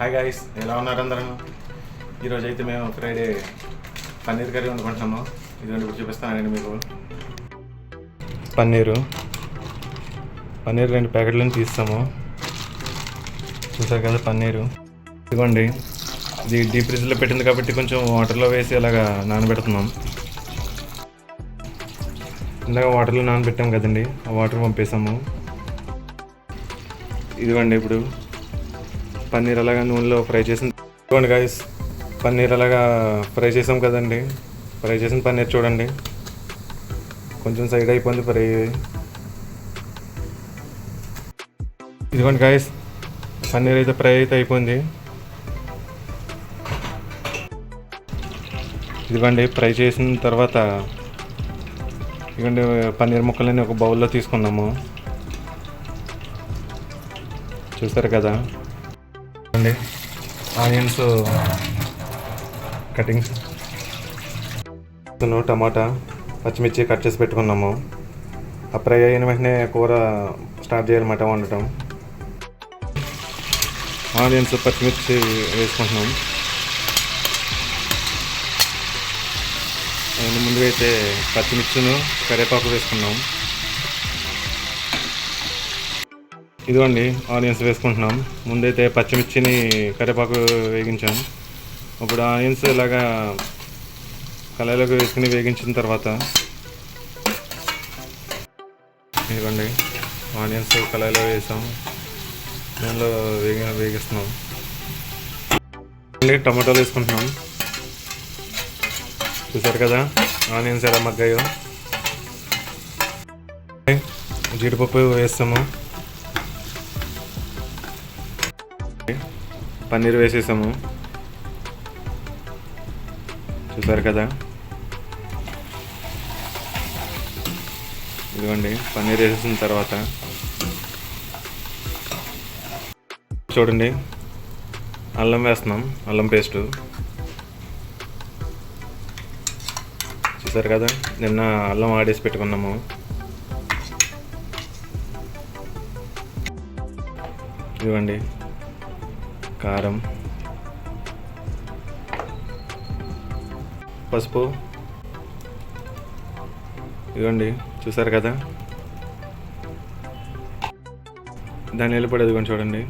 Hi guys ఎలా ఉన్నారు అందరం? ఈరోజు అయితే మేము ఫ్రైడే పన్నీర్ కర్రీ వండుకుంటున్నాము. ఇది ఇప్పుడు చూపిస్తానండి మీకు. పన్నీరు. పన్నీర్ రెండు ప్యాకెట్లను తీస్తాము. చూసారు కదా పన్నీరు. ఇదిగోండి ఇది డీప్ ఫ్రిడ్జ్లో పెట్టింది కాబట్టి కొంచెం వాటర్లో వేసి అలాగా నానబెడుతున్నాం. ఇందాక వాటర్లో నానబెట్టాం కదండి ఆ వాటర్ పంపేసాము ఇదిగోండి ఇప్పుడు పన్నీర్ అలాగా నూనెలో ఫ్రై చేసిన చూడండి గాయస్ పన్నీర్ అలాగా ఫ్రై చేసాం కదండి. ఫ్రై చేసిన పన్నీర్ చూడండి. కొంచెం సైడ్ అయిపోయింది ఫ్రై. ఇదిగోండి గాయస్ పన్నీర్ అయితే ఫ్రై అయితే అయిపోయింది. ఇదిగోండి ఫ్రై చేసిన తర్వాత ఇదిగోండి పన్నీర్ ముక్కలని ఒక బౌల్లో తీసుకున్నాము. చూస్తారు కదా? అండి ఆనియన్స్ కటింగ్స్. టమాటా పచ్చిమిర్చి కట్ చేసి పెట్టుకున్నాము. ఆ ఫ్రై అయిన వెంటనే కూర స్టార్ట్ చేయాలన్నమాట వండటం. ఆనియన్స్ పచ్చిమిర్చి వేసుకుంటున్నాం. ముందు అయితే పచ్చిమిర్చిను కరివేపాకు వేసుకున్నాం. ఇదిగోండి ఆనియన్స్ వేసుకుంటున్నాం. ముందైతే పచ్చిమిర్చిని కరివేపాకు వేగించాం. ఇప్పుడు ఆనియన్స్ ఇలాగా కళాయిలోకి వేసుకుని వేగించిన తర్వాత ఇదిగోండి ఆనియన్స్ కళాయిలో వేసాం. నూనెలో వేగి వేగిస్తున్నాం. టమాటాలు వేసుకుంటున్నాం. చూసారు కదా ఆనియన్స్ ఎలా మగ్గాయో. జీడిపప్పు వేస్తాము. పన్నీర్ వేసేసాము. చూసారు కదా? ఇదిగోండి పన్నీర్ వేసేసిన తర్వాత. చూడండి అల్లం వేస్తున్నాం అల్లం పేస్టు. చూసారు కదా? నిన్న అల్లం ఆడేసి పెట్టుకున్నాము. ఇదిగోండి కారం. పసుపు. ఇదిగోండి చూసారు కదా? ధనియాల పొడి ఇదిగోండి చూడండి.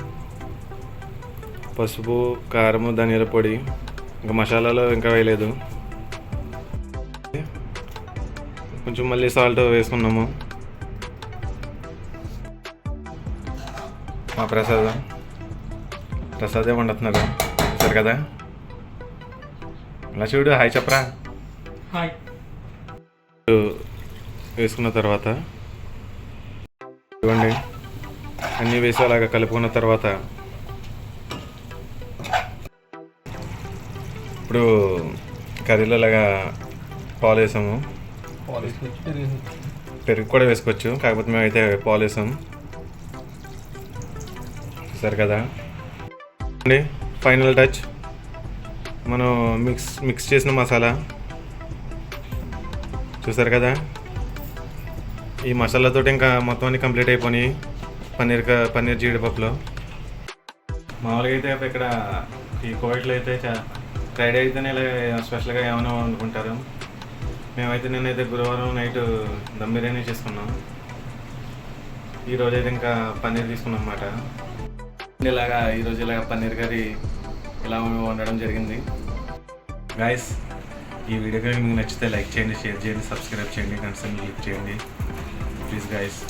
పసుపు కారము ధనియాల పొడి. ఇంకా మసాలాలు ఇంకా వేయలేదు. కొంచెం మళ్ళీ సాల్ట్ వేసుకున్నాము. మా ప్రసాదం. ప్రసాదే వండుతున్నారు. చూసారు కదా? ఇలా చూడు హాయ్ చెప్పరా. హాయ్. వేసుకున్న తర్వాత ఇవ్వండి అన్నీ వేసి అలాగా కలుపుకున్న తర్వాత ఇప్పుడు కర్రీలో అలాగా పాలు వేసాము పెరుగు కూడా వేసుకోవచ్చు కాకపోతే మేమైతే పాలు వేసాం చూసారు కదా? అండి ఫైనల్ టచ్. మనం మిక్స్ మిక్స్ చేసిన మసాలా. చూసారు కదా? ఈ మసాలాతో ఇంకా మొత్తం అన్ని కంప్లీట్ అయిపోయి పన్నీర్ పన్నీర్ జీడిపప్పులో. మామూలుగా అయితే ఇక్కడ ఈ కోవిడ్లో అయితే ఫ్రైడే అయితేనే ఇలా స్పెషల్గా ఏమైనా అనుకుంటారు మేమైతే నేనైతే గురువారం నైట్ దమ్ బిర్యానీ చేసుకున్నాం. ఈ రోజు అయితే ఇంకా పన్నీర్ తీసుకున్నాం అన్నమాట. ఇలాగా ఈరోజు ఇలాగ పన్నీర్ కర్రీ ఇలా వండడం జరిగింది. గాయస్ ఈ వీడియో కనుక మీకు నచ్చితే లైక్ చేయండి షేర్ చేయండి సబ్స్క్రైబ్ చేయండి కన్సర్న్ క్లిక్ చేయండి. Please guys